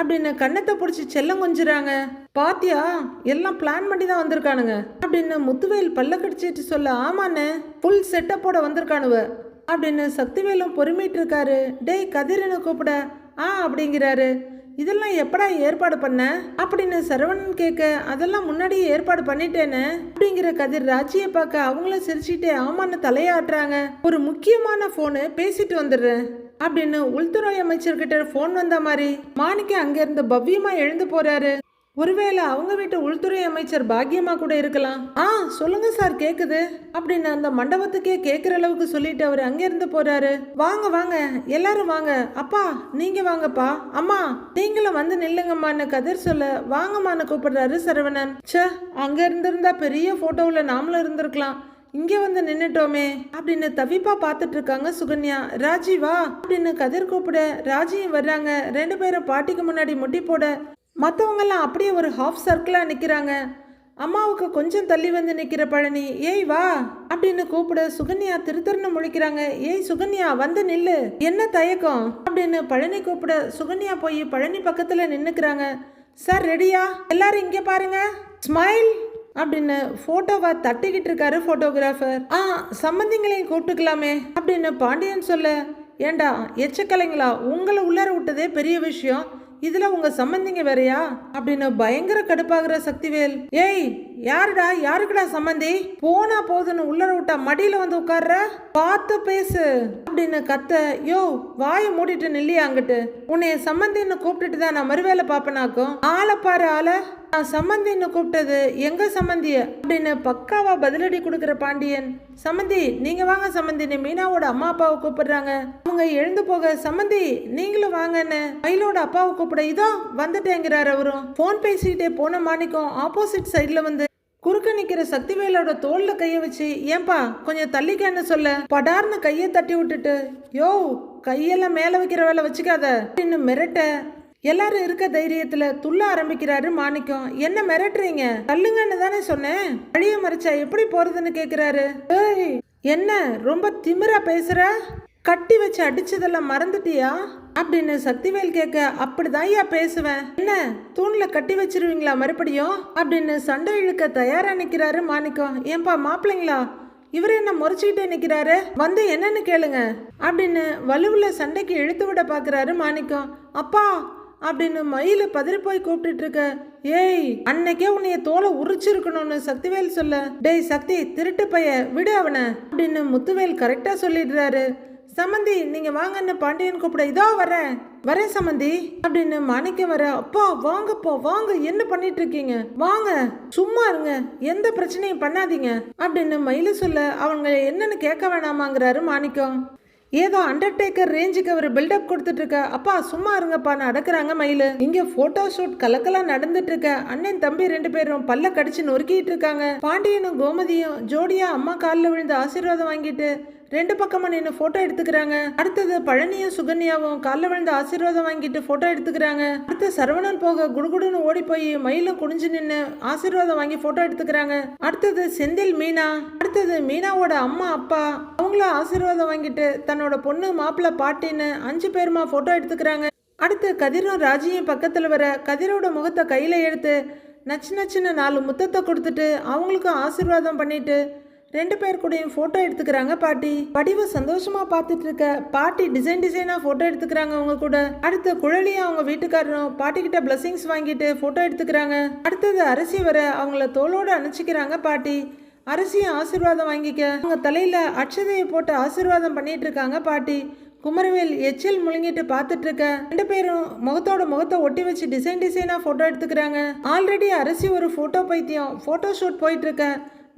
S1: அப்படின்னு கண்ணத்தை பிடிச்சி செல்லம் கொஞ்சுறாங்க. பாத்தியா எல்லாம் பிளான் பண்ணி தான் வந்திருக்கானுங்க. அப்படின்னு முத்துவேல் பல்ல கடிச்சிட்டு சொல்ல ஆமாண்ணே ஃபுல் செட்டப்போட வந்திருக்கானுவ. அப்படின்னு சக்திவேலும் பொறுமிட்டு இருக்காரு. டேய் கதிரனு கூப்பிட. ஆ அப்படிங்கிறாரு. இதெல்லாம் எப்படா ஏற்பாடு பண்ண? அப்படின்னு சரவணன் கேட்க அதெல்லாம் முன்னாடியே ஏற்பாடு பண்ணிட்டேன்னு அப்படிங்கிற கதிர் ராஜியை பார்க்க அவங்களும் சிரிச்சுட்டே ஆமான்னு தலையாட்டுறாங்க. ஒரு முக்கியமான ஃபோனு பேசிட்டு வந்துடுறேன் அப்படின்னு உள்துறை அமைச்சர்கிட்ட ஃபோன் வந்த மாதிரி மாணிக்க அங்கிருந்து பவ்யமா எழுந்து போறாரு. ஒருவேளை அவங்க வீட்டு உள்துறை அமைச்சர் பாக்கியமா கூட இருக்கலாம். ஆ சொல்லுங்க சார் கேக்குது. அப்படின்னு அந்த மண்டபத்துக்கே கேட்குற அளவுக்கு சொல்லிட்டு அவர் அங்கிருந்து போறாரு. வாங்க வாங்க எல்லாரும் வாங்க. அப்பா நீங்க வாங்கப்பா. அம்மா நீங்களும் வந்து நில்லுங்கம்மான்னு கதிர் சொல்ல வாங்கம்மான்னு கூப்பிடுறாரு சரவணன். சே அங்க இருந்திருந்தா பெரிய போட்டோவில் நாமளும் இருந்திருக்கலாம். இங்கே வந்து நின்னுட்டோமே அப்படின்னு தவிப்பா பார்த்துட்டு இருக்காங்க சுகன்யா. ராஜீவா அப்படின்னு கதிர் கூப்பிட ராஜியும் வர்றாங்க. ரெண்டு பேரும் பாட்டிக்கு முன்னாடி முட்டி போட மற்றவங்கெல்லாம் அப்படியே ஒரு ஹாஃப் சர்க்கிளாக நிற்கிறாங்க அம்மாவுக்கு கொஞ்சம் தள்ளி வந்து நிற்கிற பழனி ஏய் வா அப்படின்னு கூப்பிட சுகன்யா திருத்தருன்னு முழிக்கிறாங்க. ஏய் சுகன்யா வந்து நில்லு. என்ன தயக்கம்? அப்படின்னு பழனி கூப்பிட சுகன்யா போய் பழனி பக்கத்தில் நின்றுக்கிறாங்க சார் ரெடியா? எல்லாரும் இங்கே பாருங்க. ஸ்மைல் அப்படின்னு போட்டோவை தட்டிக்கிட்டு இருக்காரு ஃபோட்டோகிராஃபர் ஆ சம்பந்திங்களையும் கூப்பிட்டுக்கலாமே அப்படின்னு பாண்டியன் சொல்ல ஏண்டா எச்சக்கலைங்களா? உங்களை உள்ளார விட்டதே பெரிய விஷயம். இதுல உங்க சம்பந்திங்க வேறயா? அப்படின்னு பயங்கர கடுப்பாகிற சக்திவேல். ஏய் யாருடா யாருக்குடா சம்மந்தி? போனா போதுன்னு உள்ளர விட்டா மடியில வந்து உட்கார்ற? பார்த்து பேசு. அப்படின்னு கத்த யோ வாயை மூடிட்டு நில்லியா அங்கிட்டு? உன்னைய சம்மந்தின்னு கூப்பிட்டுட்டு தான் நான் மறுவேளை பாப்பனாக்கும் ஆளை பாரு ஆளை. நான் சம்மந்தின்னு கூப்பிட்டது எங்க சம்மந்திய அப்படின்னு பக்காவா பதிலடி கொடுக்குற பாண்டியன். சம்மந்தி நீங்க வாங்க சம்மந்தின்னு மீனாவோட அம்மா அப்பாவை கூப்பிடுறாங்க. அவங்க எழுந்து போக சம்மந்தி நீங்களும் வாங்கன்னு. மயிலோட அப்பாவை கூப்பிட இதோ வந்துட்டேங்கிறார் அவரும். ஃபோன் பேசிக்கிட்டே போன மாணிக்கம் ஆப்போசிட் சைட்ல வந்து குறுக்க நிக்கிற சக்திவேலோட தோல்ல கைய வச்சு ஏன்பா கொஞ்சம் தள்ளிக்கன்னு சொல்ல. படார்னு கையை தட்டி விட்டுட்டு யோ கையெல்லாம் மேல வைக்கிற வேலை வச்சுக்காத. அப்படின்னு மிரட்ட எல்லாரும் இருக்க தைரியத்துல துள்ள ஆரம்பிக்கிறாரு மாணிக்கம். என்ன மிரட்டுறீங்க? தள்ளுங்கன்னு தானே சொன்னேன். வழிய மறைச்சா எப்படி போறதுன்னு கேக்குறாரு. ஏய் என்ன ரொம்ப திமிரா பேசுற? கட்டி வச்சு அடிச்சதெல்லாம் மறந்துட்டியா? அப்படின்னு சக்திவேல் கேட்க அப்படிதான்யா பேசுவேன். என்ன? தூண்ல கட்டி வச்சிருவீங்களா மறுபடியும்? அப்படின்னு சண்டை இழுக்க தயாரா நிக்கிறாரு மாணிக்கம். ஏன்பா மாப்பிள்ளைங்களா? இவர் என்ன முறைச்சிக்கிட்டே நிக்கிறாரு? வந்து என்னன்னு கேளுங்க. அப்படின்னு வலுவுல சண்டைக்கு இழுத்து விட பாக்குறாரு மாணிக்கம். அப்பா! அப்படின்னு மயில பதறி போய் கூப்பிட்டுட்டு இருக்க ஏய் அன்னைக்கே உன்னைய தோலை உரிச்சிருக்கணும்னு சக்திவேல் சொல்ல. டேய் சக்தி திருட்டு பைய விடு அவனை. அப்படின்னு முத்துவேல் கரெக்டா சொல்லிடுறாரு. சமந்தி நீங்க வாங்கன்னு பாண்டியன் கூப்பிட. இதோ வரேன். வரேன் சமந்தி. அப்படின்னு மாணிக்கம் வர அப்பா வாங்கப்பா வாங்க. என்ன பண்ணிட்டு இருக்கீங்க வாங்க. சும்மா இருங்க. எந்த பிரச்சனையும் பண்ணாதீங்க. அப்படின்னு மயில சொல்ல அவங்க என்னன்னு கேட்க வேணாமாங்கிறாரு மாணிக்கம். ஏதோ அண்டர்டேக்கர் ரேஞ்சுக்கு அவர் பில்டப் கொடுத்துட்டு இருக்க அப்பா சும்மா இருங்கப்பான்னு அடக்குறாங்க மயிலு. இங்க போட்டோ ஷூட் கலக்கலாம் நடந்துட்டு இருக்க அண்ணன் தம்பி ரெண்டு பேரும் பல்ல கடிச்சு நொறுக்கிட்டு இருக்காங்க பாண்டியனும் கோமதியும் ஜோடியா அம்மா காலில் விழுந்து ஆசீர்வாதம் வாங்கிட்டு ரெண்டு பக்கமாக நின்று போட்டோ எடுத்துக்கிறாங்க. அடுத்தது பழனியும் சுகன்யாவும் காலில் விழுந்து ஆசீர்வாதம் வாங்கிட்டு போட்டோ எடுத்துக்கிறாங்க. அடுத்து சரவணன் போக குடுகுடுன்னு ஓடி போய் மயிலும் குனிஞ்சு நின்று ஆசீர்வாதம் வாங்கி போட்டோ எடுத்துக்கிறாங்க. அடுத்தது செந்தில் மீனா. அடுத்தது மீனாவோட அம்மா அப்பா. அவங்களும் ஆசீர்வாதம் வாங்கிட்டு தன்னோட பொண்ணு மாப்பிள்ளை பாட்டின்னு அஞ்சு பேருமா போட்டோ எடுத்துக்கிறாங்க. அடுத்து கதிரும் ராஜியும் பக்கத்தில் வர கதிரோட முகத்தை கையில் எடுத்து நச்சு நச்சுன்னு நாலு முத்தத்தை கொடுத்துட்டு அவங்களுக்கும் ஆசீர்வாதம் பண்ணிட்டு ரெண்டு பேர் கூடயும் ஃபோட்டோ எடுத்துக்கிறாங்க பாட்டி. படிவை சந்தோஷமா பார்த்துட்டு இருக்க பாட்டி டிசைன் டிசைனாக ஃபோட்டோ எடுத்துக்கிறாங்க அவங்க கூட. அடுத்து குழலியும் அவங்க வீட்டுக்காரரும் பாட்டி கிட்ட பிளஸிங்ஸ் வாங்கிட்டு ஃபோட்டோ எடுத்துக்கிறாங்க. அடுத்தது அரிசி வர அவங்கள தோலோடு அணைச்சிக்கிறாங்க பாட்டி. அரிசியும் ஆசீர்வாதம் வாங்கிக்க. அவங்க தலையில அட்சதையை போட்டு ஆசீர்வாதம் பண்ணிட்டு இருக்காங்க பாட்டி. குமரவேல் எச்சில் முழுங்கிட்டு பார்த்துட்டு இருக்க ரெண்டு பேரும் முகத்தோட முகத்தை ஒட்டி வச்சு டிசைன் டிசைனாக ஃபோட்டோ எடுத்துக்கிறாங்க. ஆல்ரெடி அரிசி ஒரு ஃபோட்டோ பைத்தியம். ஃபோட்டோ ஷூட் போயிட்டு இருக்க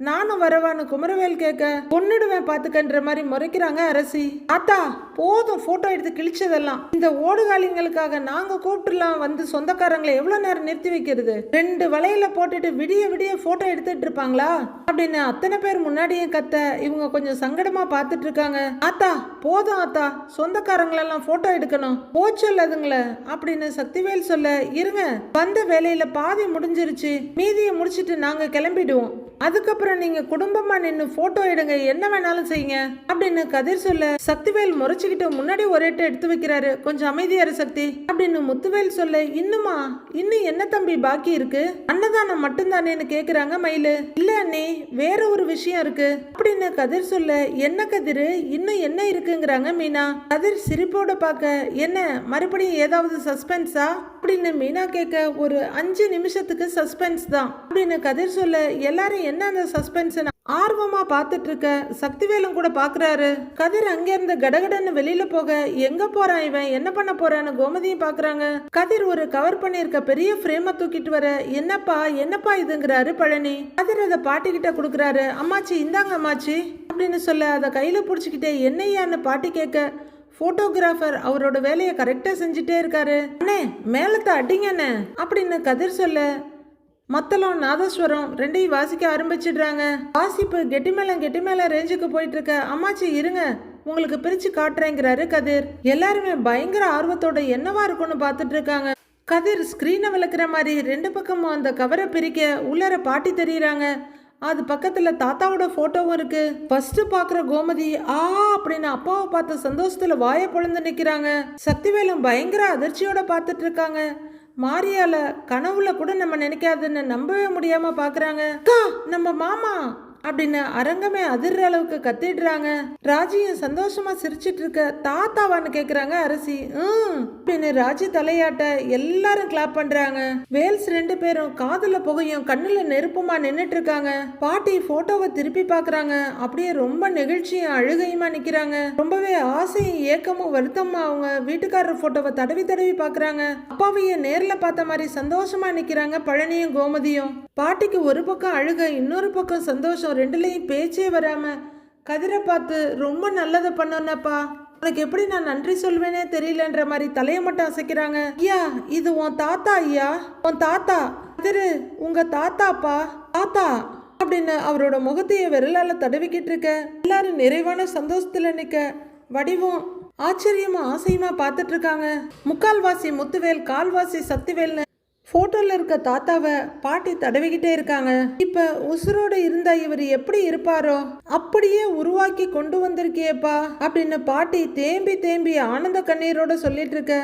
S1: நானும் வரவான்னு குமரவேல் கேட்க கொன்னுடுவேன் பாத்துக்கன்ற மாதிரி முறைக்கிறாங்க அரசி. ஆத்தா போதும் போட்டோ எடுத்து கிழிச்சதெல்லாம். இந்த ஓடுகாலிங்களுக்காக நாங்க கூப்பிட்டுலாம் வந்து சொந்தக்காரங்களை எவ்வளவு நேரம் நிறுத்தி வைக்கிறது? ரெண்டு வலையில போட்டுட்டு விடிய விடிய போட்டோ எடுத்துட்டு இருப்பாங்களா? அப்படின்னு அத்தனை பேர் முன்னாடியே கத்த இவங்க கொஞ்சம் சங்கடமா பார்த்துட்டு இருக்காங்க ஆத்தா போதும் ஆத்தா சொந்தக்காரங்களெல்லாம் போட்டோ எடுக்கணும். போச்சல் அதுங்கள அப்படின்னு சக்திவேல் சொல்ல இருங்க வந்த வேலையில பாதி முடிஞ்சிருச்சு. மீதியை முடிச்சிட்டு நாங்க கிளம்பிடுவோம். அதுக்கப்புறம் நீங்க குடும்பமா நின்று போட்டோ எடுங்க. என்ன வேணாலும் செய்யுங்க. அப்படின்னு கதிர் சொல்ல சக்திவேல் முறைச்சுக்கிட்டு முன்னாடி ஒரு எட்டு எடுத்து வைக்கிறாரு. கொஞ்சம் அமைதியாரு சக்தி. அப்படின்னு முத்துவேல் சொல்ல இன்னுமா? இன்னும் என்ன தம்பி பாக்கி இருக்கு? அன்னதானம் மட்டும்தானேன்னு கேக்குறாங்க மயிலு. இல்ல அண்ணே வேற ஒரு விஷயம் இருக்கு. அப்படின்னு கதிர் சொல்ல என்ன கதிர்? இன்னும் என்ன இருக்குங்கிறாங்க மீனா. கதிர் சிரிப்போட பார்க்க என்ன? மறுபடியும் ஏதாவது சஸ்பென்ஸா அப்படின்னு மீனா கேட்க ஒரு அஞ்சு நிமிஷத்துக்கு சஸ்பென்ஸ் தான். அப்படின்னு கதிர் சொல்ல எல்லாரும் என்ன அந்த சஸ்பென்ஸ் ஆர்வமா பார்த்துட்டு இருக்க? சக்திவேலும் கூட பாக்குறாரு கதிர் அங்கிருந்து கடகடன்னு வெளியில போக எங்க போறான் இவன்? என்ன பண்ண போறான்னு கோமதியும் பாக்குறாங்க கதிர் ஒரு கவர் பண்ணியிருக்க பெரிய ஃப்ரேம தூக்கிட்டு வர என்னப்பா என்னப்பா இதுங்கிறாரு பழனி? கதிர் அதை பாட்டி கிட்ட கொடுக்குறாரு அம்மாச்சி இந்தாங்க அம்மாச்சி. அப்படின்னு சொல்ல அதை கையில பிடிச்சிக்கிட்டே என்னையான்னு பாட்டி கேட்க போட்டோகிராஃபர் அவரோட வேலையை கரெக்டாக செஞ்சுட்டே இருக்காரு. அண்ணே மேலத்தை அடிங்கண்ணே அப்படின்னு கதிர் சொல்ல மத்தளம் நாதஸ்வரம் ரெண்டையும் வாசிக்க ஆரம்பிச்சிடுறாங்க. வாசிப்பு கெட்டி மேலே கெட்டி மேலே ரேஞ்சுக்கு போயிட்டு இருக்க அம்மாச்சி இருங்க உங்களுக்கு பிரிச்சு காட்டுறேங்கிறாரு கதிர். எல்லாருமே பயங்கர ஆர்வத்தோட என்னவா இருக்கும்னு பார்த்துட்டு இருக்காங்க. கதிர் ஸ்கிரீனை விளக்குற மாதிரி ரெண்டு பக்கமும் அந்த கவரை பிரிக்க உள்ளர பாட்டி தெரியுறாங்க. அது பக்கத்தில் தாத்தாவோட ஃபோட்டோவும் இருக்குது ஃபர்ஸ்ட் பார்க்குற கோமதி ஆ அப்படின்னு அப்பாவை பார்த்த சந்தோஷத்தில் வாயை பொழுந்து நிற்கிறாங்க சக்திவேலும் பயங்கர அதிர்ச்சியோட பார்த்துட்டு இருக்காங்க. மாரியால கனவுல கூட நம்ம நினைக்காதுன்னு நம்பவே முடியாம பாக்குறாங்க. அக்கா நம்ம மாமா அப்படின்னு அரங்கமே அதிர்ற அளவுக்கு கத்திடுறாங்க. ராஜியும் சந்தோஷமா சிரிச்சிட்டு இருக்க தாத்தாவான்னு கேக்குறாங்க அரசி. ம் அப்படின்னு ராஜி தலையாட்ட எல்லாரும் கிளாப் பண்றாங்க. வேல்ஸ் ரெண்டு பேரும் காதுல புகையும் கண்ணுல நெருப்புமா நின்னுட்டு இருக்காங்க. பாட்டி போட்டோவை திருப்பி பாக்குறாங்க. அப்படியே ரொம்ப நெகிழ்ச்சியும் அழுகையுமா நிக்கிறாங்க. ரொம்பவே ஆசையும் ஏக்கமும் வருத்தமா அவங்க வீட்டுக்காரர் போட்டோவை தடவி தடவி பாக்குறாங்க. அப்பாவையே நேர்ல பார்த்த மாதிரி சந்தோஷமா நிக்கிறாங்க பழனியும் கோமதியும். பாட்டிக்கு ஒரு பக்கம் அழுக இன்னொரு பக்கம் சந்தோஷம் ரெண்டுலேயும் பேச்சே வராம கதிரை பார்த்து ரொம்ப நல்லதை பண்ணோன்னப்பா. உனக்கு எப்படி நான் நன்றி சொல்வேனே தெரியலன்ற மாதிரி தலையை மட்டும் அசைக்கிறாங்க. ஐயா இது உன் தாத்தா ஐயா. உன் தாத்தா. கதிரு உங்க தாத்தாப்பா. தாத்தா. அப்படின்னு அவரோட முகத்தையே விரலால தடவிக்கிட்டு இருக்க. எல்லாரும் நிறைவான சந்தோஷத்துல நிக்க வடிவம் ஆச்சரியமா ஆசையுமா பார்த்துட்டு இருக்காங்க. முக்கால்வாசி முத்துவேல் கால்வாசி சக்திவேல்னு ஃபோட்டோவில் இருக்க தாத்தாவை பாட்டி தடவிக்கிட்டே இருக்காங்க. இப்போ உசுரோடு இருந்தா இவர் எப்படி இருப்பாரோ? அப்படியே உருவாக்கி கொண்டு வந்திருக்கியேப்பா அப்படின்னு பாட்டி தேம்பி தேம்பி ஆனந்த கண்ணீரோட சொல்லிட்டு இருக்க.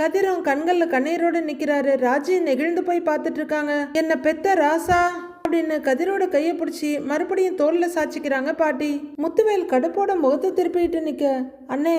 S1: கதிரும் கண்களில் கண்ணீரோடு நிற்கிறாரு ராஜி நெகிழ்ந்து போய் பார்த்துட்டு இருக்காங்க. என்ன பெத்த ராசா? அப்படின்னு கதிரோட கையை பிடிச்சி மறுபடியும் தோல்ல சாச்சிக்கிறாங்க பாட்டி. முத்துவேல் கடுப்போட முகத்தை திருப்பிட்டு நிற்க அண்ணே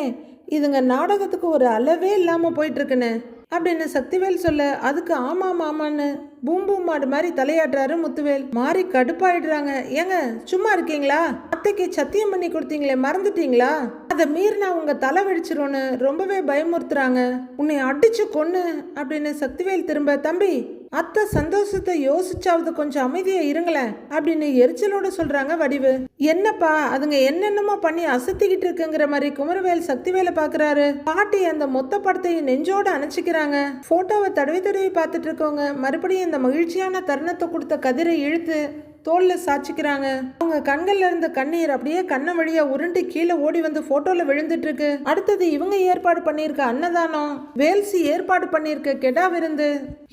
S1: இதுங்க நாடகத்துக்கு ஒரு அளவே இல்லாமல் போயிட்டு இருக்குன்னு அப்படின்னு சக்திவேல் சொல்ல அதுக்கு ஆமா மாமான்னு பூம் பூம் மாடு மாதிரி தலையாடுறாரு முத்துவேல். மாறி கடுப்பாயிடுறாங்க. ஏங்க சும்மா இருக்கீங்களா? அத்தைக்கு சத்தியம் பண்ணி கொடுத்தீங்களே மறந்துட்டீங்களா? அதை மீறினா உங்க தலை வெடிச்சிரும்னு ரொம்பவே பயமுறுத்துறாங்க. உன்னை அடிச்சு கொன்னு அப்படின்னு சக்திவேல் திரும்ப தம்பி அத்தை சந்தோஷத்தை யோசிச்சாவது கொஞ்சம் அமைதியா இருங்களேன் அப்படின்னு எரிச்சலோட சொல்றாங்க வடிவு. என்னப்பா அதுங்க என்னென்னமோ பண்ணி அசத்திக்கிட்டு இருக்குங்கிற மாதிரி குமரவேல் சக்திவேலை பாக்குறாரு. பாட்டி அந்த மொத்த படத்தையும் நெஞ்சோட அணைச்சிக்கிறாங்க. போட்டோவை தடவி தடவி பார்த்துட்டு இருக்கவங்க மறுபடியும் இந்த மகிழ்ச்சியான தருணத்தை கொடுத்த கதிரை இழுத்து தோலில் சாச்சிக்கிறாங்க அவங்க கண்கள்ல இருந்த கண்ணீர் அப்படியே கண்ண வழியா உருண்டு கீழே ஓடி வந்து போட்டோல விழுந்துட்டு இருக்கு அடுத்தது இவங்க ஏற்பாடு பண்ணியிருக்க அன்னதானம் வேல்சி ஏற்பாடு பண்ணியிருக்க கெடா விருந்து.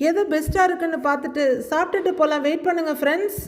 S1: எது பெஸ்டா இருக்குன்னு பார்த்துட்டு சாப்பிட்டுட்டு போலாம். வெயிட் பண்ணுங்க ஃப்ரெண்ட்ஸ்